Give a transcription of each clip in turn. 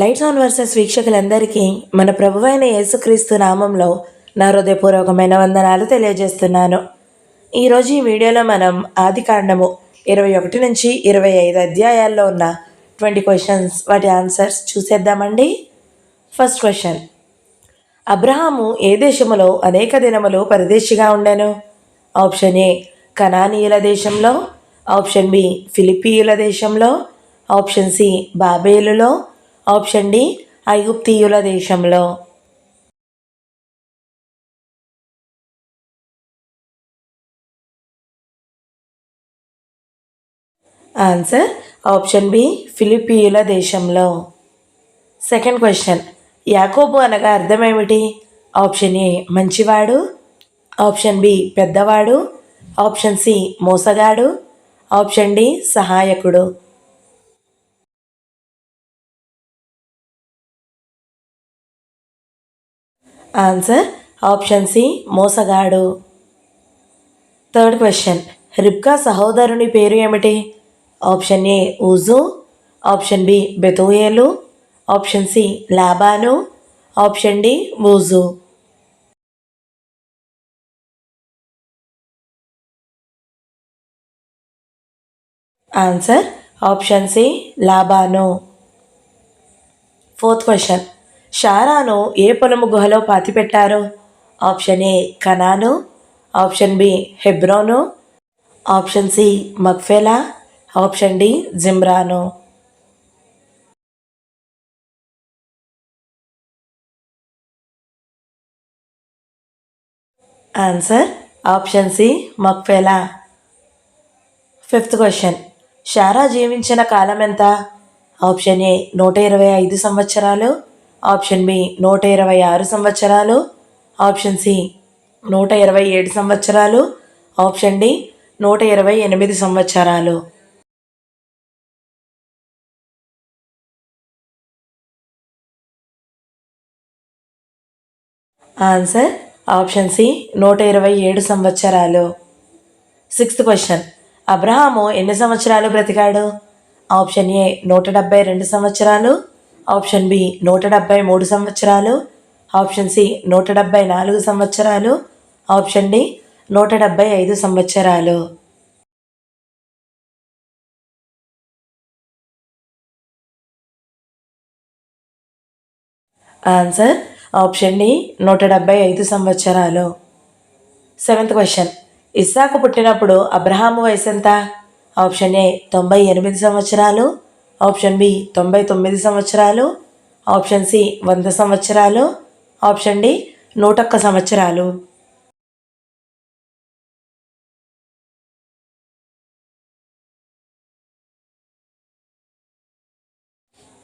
Lights on versus వీక్షకులందరికీ మన ప్రభువైన యేసుక్రీస్తు నామంలో నా హృదయపూర్వకమైన వందనాలు తెలియజేస్తున్నాను. ఈరోజు ఈ వీడియోలో మనం ఆది కాండము ఇరవై ఒకటి నుంచి ఇరవై ఐదు అధ్యాయాల్లో ఉన్న ట్వంటీ క్వశ్చన్స్ వాటి ఆన్సర్స్ చూసేద్దామండి. First question. అబ్రహాము ఏ దేశములో అనేక దినములు పరదేశిగా ఉండెను? ఆప్షన్ ఏ కనానీయుల దేశంలో ఆప్షన్ బి ఫిలిపీయుల దేశంలో ఆప్షన్ సి బాబేలులో ఆప్షన్ డి ఐగుప్తీయుల దేశంలో. ఆన్సర్ ఆప్షన్ బి ఫిలిపియుల దేశంలో. సెకండ్ క్వశ్చన్ యాకోబు అనగా అర్థమేమిటి? ఆప్షన్ ఏ మంచివాడు. ఆప్షన్ బి పెద్దవాడు. ఆప్షన్ సి మోసగాడు. ఆప్షన్ డి సహాయకుడు. ఆన్సర్ ఆప్షన్ సి మోసగాడు. థర్డ్ క్వశ్చన్ రిబ్కా సహోదరుని పేరు ఏమిటి? ఆప్షన్ ఏ ఊజు ఆప్షన్ బి బెతోయేలు ఆప్షన్ సి లాబాను ఆప్షన్ డి ఊజు ఆన్సర్ ఆప్షన్ సి లాబాను ఫోర్త్ క్వశ్చన్ షారాను ఏ పొలము గుహలో పాతిపెట్టారు? ఆప్షన్ ఏ కనాను. ఆప్షన్ బి హెబ్రోను. ఆప్షన్ సి మక్ఫెలా. ఆప్షన్ డి జిమ్రాను. ఆన్సర్ ఆప్షన్ సి మక్ఫెలా. ఫిఫ్త్ క్వశ్చన్ షారా జీవించిన కాలం ఎంత ఆప్షన్ ఏ నూట ఇరవై ఐదు సంవత్సరాలు. ఆప్షన్ బి నూట ఇరవై ఆరు సంవత్సరాలు. ఆప్షన్ సి నూట ఇరవై ఏడు సంవత్సరాలు. ఆప్షన్ డి నూట ఇరవై ఎనిమిది సంవత్సరాలు. ఆన్సర్ ఆప్షన్ సి నూట ఇరవై ఏడు సంవత్సరాలు. Sixth question. అబ్రహాము ఎన్ని సంవత్సరాలు బ్రతికాడు? ఆప్షన్ ఏ నూట డెబ్బై రెండు సంవత్సరాలు. ఆప్షన్ బి నూట డెబ్బై మూడు సంవత్సరాలు ఆప్షన్ సి నూట డెబ్బై నాలుగు సంవత్సరాలు ఆప్షన్ డి నూట డెబ్బై ఐదు సంవత్సరాలు. ఆన్సర్ ఆప్షన్ డి నూట డెబ్బై ఐదు సంవత్సరాలు. సెవెంత్ క్వశ్చన్ ఇస్సాకు పుట్టినప్పుడు అబ్రహాము వయసు ఎంత? ఆప్షన్ ఏ తొంభై ఎనిమిది సంవత్సరాలు ఆప్షన్ బి తొంభై తొమ్మిది సంవత్సరాలు ఆప్షన్ సి వంద సంవత్సరాలు ఆప్షన్ డి నూటొక్క సంవత్సరాలు.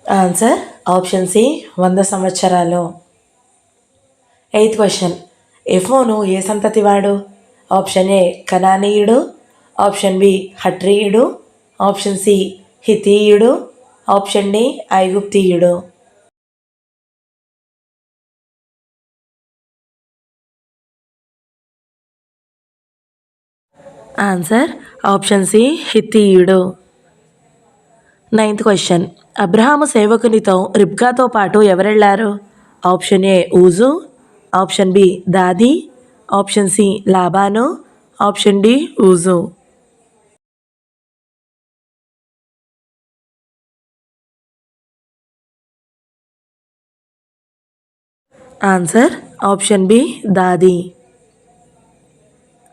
ఆన్సర్ ఆప్షన్ సి వంద సంవత్సరాలు. ఎయిత్ క్వశ్చన్ ఎఫోను ఏ సంతతి వాడు? ఆప్షన్ ఏ కనానీయుడు ఆప్షన్ బి హట్రీయుడు ఆప్షన్ సి హితీయుడు. ఆప్షన్ డి ఐగుప్తీయుడు. ఆన్సర్ ఆప్షన్ సి హితీయుడు. నైన్త్ క్వశ్చన్ అబ్రహాము సేవకునితో రిబ్కాతో పాటు ఎవరెళ్ళారు? ఆప్షన్ ఏ ఊజు. ఆప్షన్ బి దాది. ఆప్షన్ సి లాబాను. ఆప్షన్ డి ఊజు. ఆన్సర్ ఆప్షన్ బి దాది.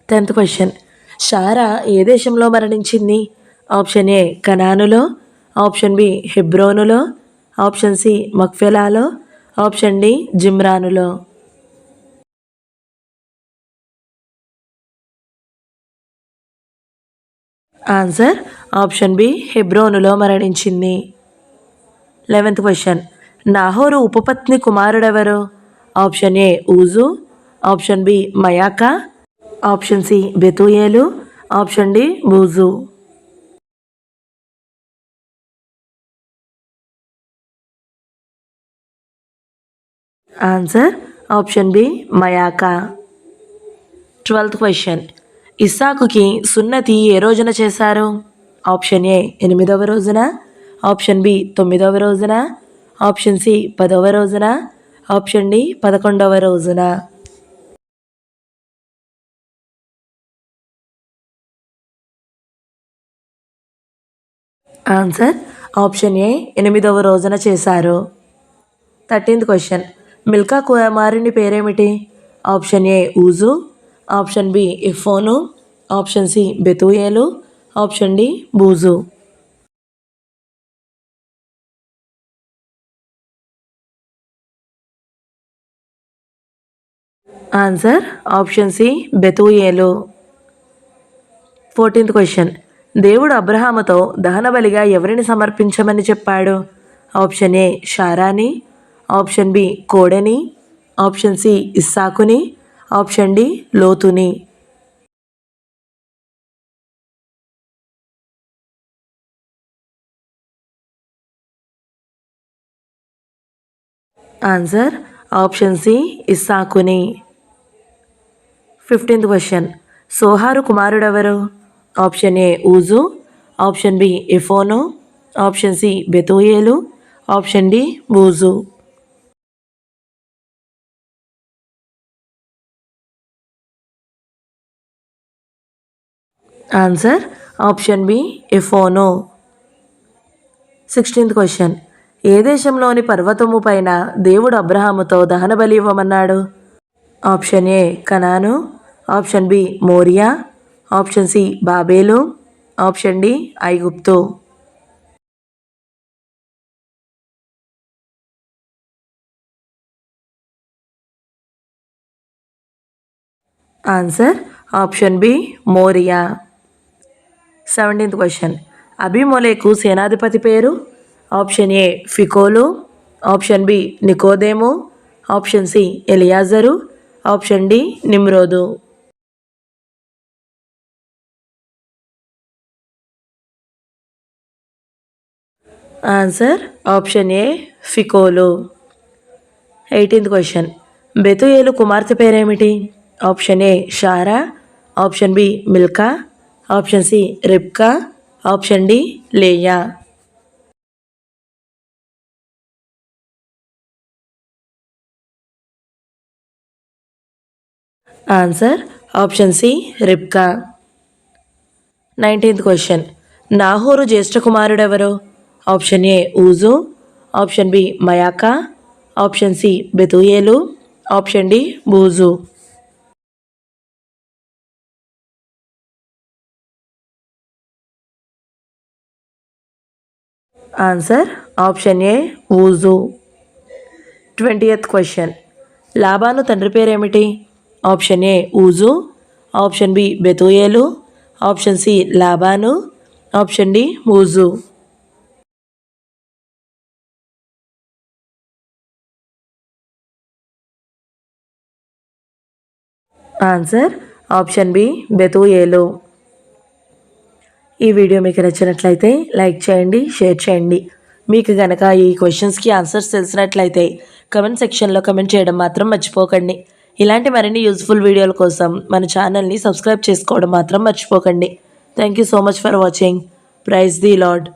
టెన్త్ క్వశ్చన్ షారా ఏ దేశంలో మరణించింది? ఆప్షన్ ఏ కనానులో ఆప్షన్ బి హెబ్రోనులో. ఆప్షన్ సి మక్ఫెలాలో. ఆప్షన్ డి జిమ్రానులో. ఆన్సర్ ఆప్షన్ బి హెబ్రోనులో మరణించింది. లెవెంత్ క్వశ్చన్ నాహోరు ఉపపత్ని కుమారుడెవరు? ఆప్షన్ ఏ ఊజు ఆప్షన్ బి మయాకా ఆప్షన్ సి బెతుయేలు ఆప్షన్ డి బూజు. Answer option B మయాకా. Twelfth question. ఇస్సాకుకి సున్నతి ఏ రోజున చేశారు? ఆప్షన్ ఏ ఎనిమిదవ రోజున ఆప్షన్ బి తొమ్మిదవ రోజున ఆప్షన్ సి పదవ రోజున ఆప్షన్ డి పదకొండవ రోజున. ఆన్సర్ ఆప్షన్ ఏ ఎనిమిదవ రోజున చేశారు. Thirteenth question. మిల్కా కుమారుని పేరేమిటి? ఆప్షన్ ఏ ఊజు. ఆప్షన్ బి ఇఫోను ఆప్షన్ సి బెతుయేలు. ఆప్షన్ డి బూజు. ఆన్సర్ ఆప్షన్ సి బెతూయేలు ఫోర్టీన్త్ క్వశ్చన్ దేవుడు అబ్రహాముతో దహన బలిగా ఎవరిని సమర్పించమని చెప్పాడు? ఆప్షన్ ఏ షారాని ఆప్షన్ బి కోడెని ఆప్షన్ సి ఇస్సాకుని ఆప్షన్ డి లోతుని answer option C ఇస్సాకుని. Fifteenth question. సోహారు కుమారుడెవరు? ఆప్షన్ ఏ ఊజు. ఆప్షన్ బి ఎఫోను ఆప్షన్ సి బెతోయేలు. ఆప్షన్ డి బూజు. ఆన్సర్ ఆప్షన్ బి ఎఫోనో సిక్స్టీన్త్ క్వశ్చన్. ఏ దేశంలోని పర్వతము పైన దేవుడు అబ్రహాముతో దహన బలి ఇవ్వమన్నాడు? ఆప్షన్ ఏ కనాను. ఆప్షన్ బి మోరియా. ఆప్షన్ సి బాబేలు. ఆప్షన్ డి ఐగుప్తు. ఆన్సర్ ఆప్షన్ బి మోరియా. సెవెంటీన్త్ క్వశ్చన్ అభిమోలేకు సేనాధిపతి పేరు? ఆప్షన్ ఏ ఫికోలు ఆప్షన్ బి నికోదేము ఆప్షన్ సి ఎలియాజరు ఆప్షన్ డి నిమ్రోదు. Answer option A ఫికోలు. Eighteenth question. Bethuel కుమార్తె పేరేమిటి? ఆప్షన్ ఏ షారా ఆప్షన్ బి మిల్కా ఆప్షన్ సి రిప్కా ఆప్షన్ డి లేయా. ఆన్సర్ ఆప్షన్ సి రిప్కా నైన్టీన్త్ క్వశ్చన్. నాహోరు జ్యేష్ఠ కుమారుడెవరు ఆప్షన్ ఏ ఊజు. ఆప్షన్ బి మయాకా. ఆప్షన్ సి బెతుయేలు. ఆప్షన్ డి బూజు. Answer option A Uz. Twenty question. Laban తండ్రి పేరేమిటి? ఆప్షన్ ఏ ఊజు ఆప్షన్ బి బెతుయేలు ఆప్షన్ సి లాబాను ఆప్షన్ డి ఊజు ఆన్సర్ ఆప్షన్ బి బెతుయేలు. ఈ వీడియో మీకు నచ్చినట్లయితే లైక్ చేయండి షేర్ చేయండి. మీకు గనక ఈ క్వశ్చన్స్కి ఆన్సర్స్ తెలిసినట్లయితే కమెంట్ సెక్షన్లో కమెంట్ చేయడం మాత్రం మర్చిపోకండి. ఇలాంటి మరిన్ని యూస్ఫుల్ వీడియోల కోసం మన ఛానల్ని సబ్స్క్రైబ్ చేసుకోవడం మాత్రం మర్చిపోకండి. Thank you so much for watching praise the Lord